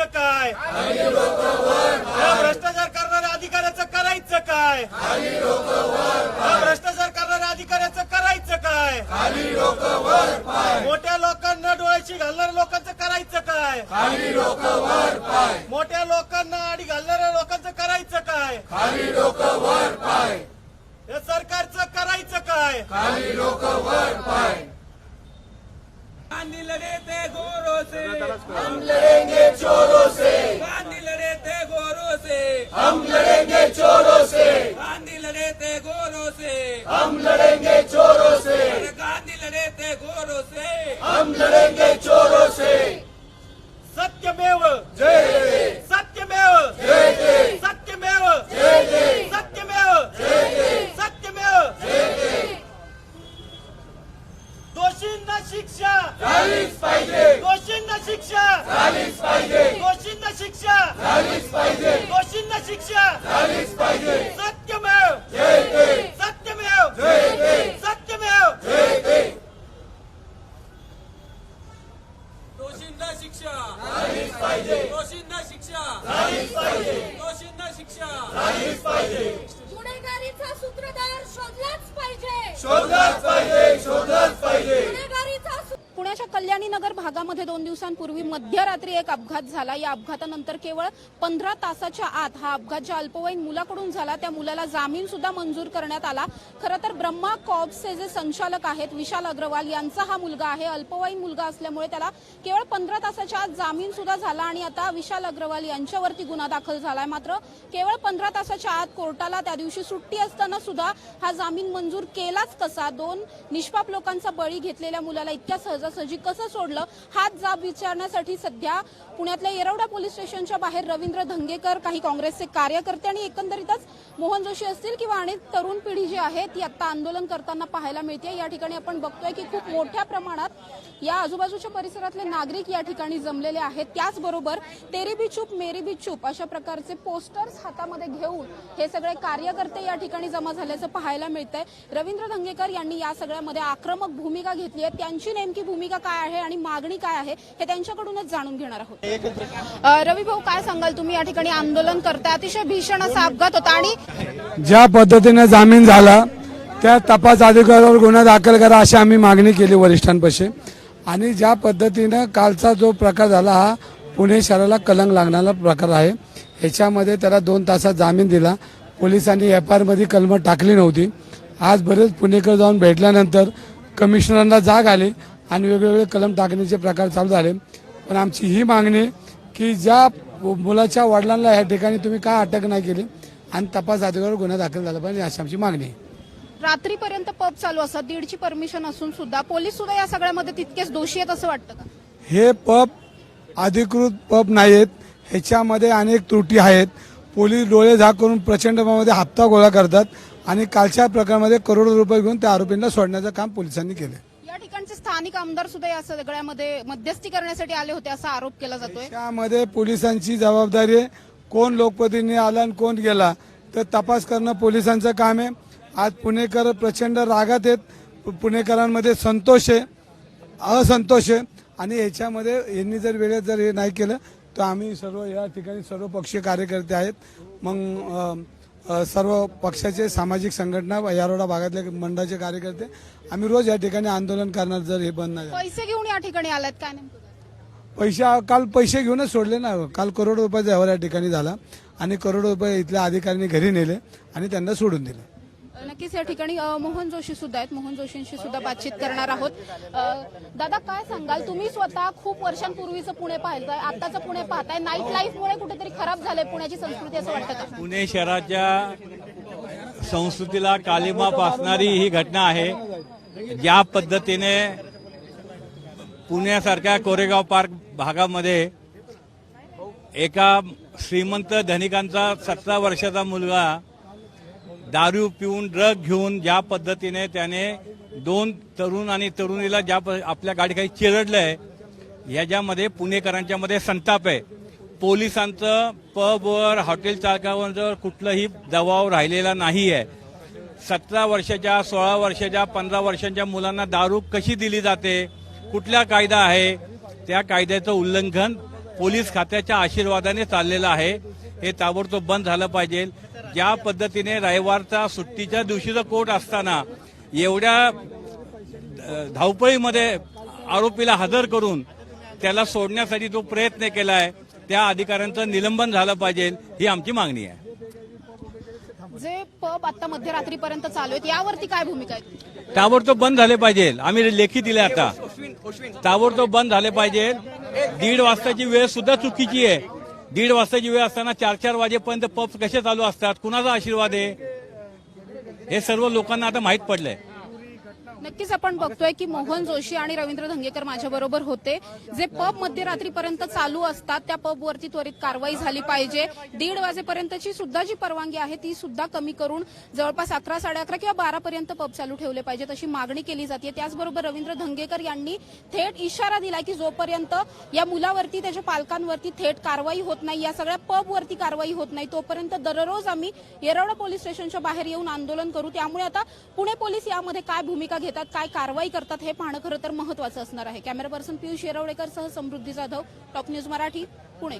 करायचं काय? या भ्रष्टाचार करणाऱ्या अधिकाऱ्याचं करायचं काय? या भ्रष्टाचार करणाऱ्या अधिकाऱ्याचं करायचं काय? मोठ्या लोकांना डोळ्याशी घालणाऱ्या लोकांचं करायचं काय? मोठ्या लोकांना आडी घालणाऱ्या लोकांचं करायचं काय? या सरकारचं करायचं काय गांधी लड़े थे गोरों से हम लड़ेंगे चोरों से गांधी लड़े थे गोरों से हम लड़ेंगे चोरों से गांधी लड़े थे गोरों से। हम लड़ेंगे चोरों से। गांधी लड़े थे गोरों से। हम लड़ेंगे चोरों से। सत्यमेव। जय जय। सत्यमेव। जय जय। सत्यमेव। जय जय। सत्यमेव। सत्यमेव। दोषींना शिक्षा। झालीच पाहिजे। दोषींना शिक्षा। झालीच पाहिजे। दोषींना शिक्षा। झालीच पाहिजे। दोषींना शिक्षा। झालीच पाहिजे सत्यमेव जय जय सत्यमेव जय जय सत्यमेव जय जय दोषींना शिक्षा झालीच पाहिजे दोषींना शिक्षा झालीच पाहिजे दोषींना शिक्षा झालीच पाहिजे गुन्हेगारीचा सूत्रधार शोधलाच पाहिजे. शोधलाच पाहिजे शोधलाच कल्याणीनगर कल्याणी नगर भागामध्ये दोन दिवसांपूर्वी मध्यरात्री एक अपघात झाला. या अपघातानंतर केवळ पंधरा तासाच्या आत हा अपघात ज्या अल्पवयीन मुलाकडून झाला त्या मुलाला जामीन सुद्धा मंजूर करण्यात आला. खरं तर ब्रह्मा कॉब्सचे जे संचालक आहेत विशाल अग्रवाल यांचा हा मुलगा आहे. अल्पवयीन मुलगा असल्यामुळे त्याला केवळ पंधरा तासाच्या आत जामीन सुद्धा झाला आणि आता विशाल अग्रवाल यांच्यावरती गुन्हा दाखल झालाय. मात्र केवळ पंधरा तासाच्या आत कोर्टाला त्या दिवशी सुट्टी असताना सुद्धा हा जामीन मंजूर केलाच कसा? दोन निष्पाप लोकांचा बळी घेतलेल्या मुलाला इतक्या सहजासहजी कसं सोडलं? हाच जाब विचारण्यासाठी सध्या पुण्यातल्या येरवडा पोलीस स्टेशनच्या बाहेर रवींद्र धंगेकर काही काँग्रेसचे कार्यकर्ते आणि एकंदरीतच मोहन जोशी असतील किंवा अनेक तरुण पिढी जी आहे ती आता आंदोलन करताना पाहायला मिळते. या ठिकाणी आपण बघतोय की खूप मोठ्या प्रमाणात या आजूबाजूच्या परिसरातले नागरिक या ठिकाणी जमलेले आहेत. त्याचबरोबर तेरी बी चूप मेरी बी चूप अशा प्रकारचे पोस्टर्स हातामध्ये घेऊन हे सगळे कार्यकर्ते या ठिकाणी जमा झाल्याचं पाहायला मिळतंय. रवींद्र धंगेकर यांनी या सगळ्यामध्ये आक्रमक भूमिका घेतली आहे. त्यांची नेमकी भूमिका काय आहे आणि मागणी काय आहे हे त्यांच्याकडूनच जाणून घेणार आहोत. रवी भाऊ काय सांगाल? तुम्ही या ठिकाणी आंदोलन करताय. अतिशय भीषण असा अपघात होता आणि ज्या पद्धतीने जामीन झाला त्या तपास अधिकाऱ्यावर गुन्हा दाखल करा अशी आम्ही मागणी केली वरिष्ठांपाशी. आणि ज्या पद्धतीनं कालचा जो प्रकार झाला हा पुणे शहराला कलंक लागणारा प्रकार आहे. ह्याच्यामध्ये त्याला दोन तासात जामीन दिला. पोलिसांनी एफ आरमध्ये कलम टाकली नव्हती. आज बरेच पुणेकर जाऊन भेटल्यानंतर कमिशनरांना जाग आली. आणि वेगवेगळे कलम टाकण्याचे प्रकार चालू झाले. पण आमची ही मागणी की ज्या मुलाच्या वडिलांना या ठिकाणी तुम्ही का अटक नाही केली आणि तपास अधिकाऱ्यावर गुन्हा दाखल झाला पाहिजे अशी आमची मागणी आहे. रात्रीपर्यंत पब चालू असतात. दीडची परमिशन असून सुद्धा पोलीस सुद्धा या सगळ्यामध्ये तितकेच दोषी आहेत असं वाटतं का? हे पब अधिकृत पब नाहीत ह्याच्यामध्ये अनेक त्रुटी आहेत. पोलीस डोळे झाक करून प्रचंड प्रमाणामध्ये हप्ता गोळा करतात आणि कालच्या प्रकारामध्ये करोडो रुपये घेऊन त्या आरोपींना सोडण्याचं काम पोलिसांनी केलं या ठिकाणचे स्थानिक आमदार सुद्धा या सगळ्यामध्ये मध्यस्थी करण्यासाठी आले होते असा आरोप केला जातोय. त्यामध्ये पोलिसांची जबाबदारी आहे. कोण लोकप्रतिनिधी आला आणि कोण गेला तर तपास करणं पोलिसांचं काम आहे. आज पुणेकर प्रचंड रागात आहेत. पुणेकरांमध्ये संतोष आहे असंतोष आहे. आणि याच्यामध्ये यांनी जर वेळेत जर हे नाही केलं तर आम्ही सर्व या ठिकाणी सर्व पक्षीय कार्यकर्ते आहेत. मग सर्व पक्षाचे सामाजिक संघटना यारोडा भागातले मंडळाचे कार्यकर्ते आम्ही रोज या ठिकाणी आंदोलन करणार जर हे बंद नाही. पैसे घेऊन या ठिकाणी आलात काय पैसे काल पैसे घेऊनच सोडले ना. काल करोड रुपयाचा व्यवहार या ठिकाणी झाला आणि करोड रुपये इथल्या अधिकाऱ्यांनी घरी नेले आणि त्यांना सोडून दिले. नक्कीच या ठिकाणी मोहन जोशी सुद्धा आहेत. मोहन जोशींशी सुद्धा बातचीत करणार आहोत. दादा काय सांगाल? तुम्ही स्वतः खूप वर्षांपूर्वीचं पुणे पाहिलंय आताचं पुणे पाहताय. नाईट लाईफमुळे कुठेतरी खराब झालंय पुण्याची संस्कृती असं वाटतं का? पुणे शहराच्या संस्कृतीला कालिमा पासणारी ही घटना आहे. ज्या पद्धतीने पुण्यासारख्या कोरेगाव पार्क भागामध्ये एका श्रीमंत धनिकांचा सतरा वर्षाचा मुलगा दारू पिऊन ड्रग घेऊन ज्या पद्धतीने त्याने दोन तरुण आणि तरुणीला ज्या प- आपल्या गाडी काही चिरडलंय याच्यामध्ये पुणेकरांच्या मध्ये संताप आहे. पोलिसांचं पबवर हॉटेल चालकावर कुठलंही दबाव राहिलेला नाही आहे सतरा वर्षाच्या सोळा वर्षाच्या पंधरा वर्षांच्या मुलांना दारू कशी दिली जाते? कुठला कायदा आहे? त्या कायद्याचं उल्लंघन पोलीस खात्याच्या आशीर्वादाने चाललेलं आहे. हे ताबडतोब बंद झालं पाहिजे. ज्या पद्धतीने रविवारचा सुट्टीच्या दिवशीचा कोर्ट असताना एवढ्या धावपळीमध्ये आरोपीला हजर करून त्याला सोडण्यासाठी जो प्रयत्न केलाय त्या अधिकाऱ्यांचं निलंबन झालं पाहिजे ही आमची मागणी आहे. जे पब आता मध्यरात्रीपर्यंत चालू आहेत यावरती काय भूमिका आहे ताबडतोब बंद झाले पाहिजे आम्ही लेखी दिले आता. ताबडतोब बंद झाले पाहिजे. दीड वाजताची वेळ सुद्धा चुकीची आहे. दीड वाजताची वेळ असताना चार चार वाजेपर्यंत पब कसे चालू असतात? कुणाचा आशीर्वाद आहे? हे सर्व लोकांना आता माहीत पडलंय. नक्कीच आपण बघतोय की मोहन जोशी आणि रवींद्र धंगेकर माझ्या बरोबर होते. जे पब मध्यरात्रीपर्यंत चालू असतात त्या पबवरती त्वरित कारवाई झाली पाहिजे. दीड वाजेपर्यंतची सुद्धा जी परवानगी आहे ती सुद्धा कमी करून जवळपास अकरा साडे अकरा किंवा बारा पर्यंत पब चालू ठेवले पाहिजेत अशी मागणी केली जाते. त्याचबरोबर रवींद्र धंगेकर यांनी थेट इशारा दिला की जोपर्यंत या मुलावरती त्याच्या पालकांवरती थेट कारवाई होत नाही या सगळ्या पबवरती कारवाई होत नाही तोपर्यंत दररोज आम्ही येरवडा पोलीस स्टेशनच्या बाहेर येऊन आंदोलन करू. त्यामुळे आता पुणे पोलीस यामध्ये काय भूमिका घेतात काय कारवाई करतात हे पाहणं खरं तर महत्वाचं असणार आहे. कॅमेरा पर्सन पियुष येरवडेकर सह समृद्धी जाधव टॉप न्यूज मराठी पुणे.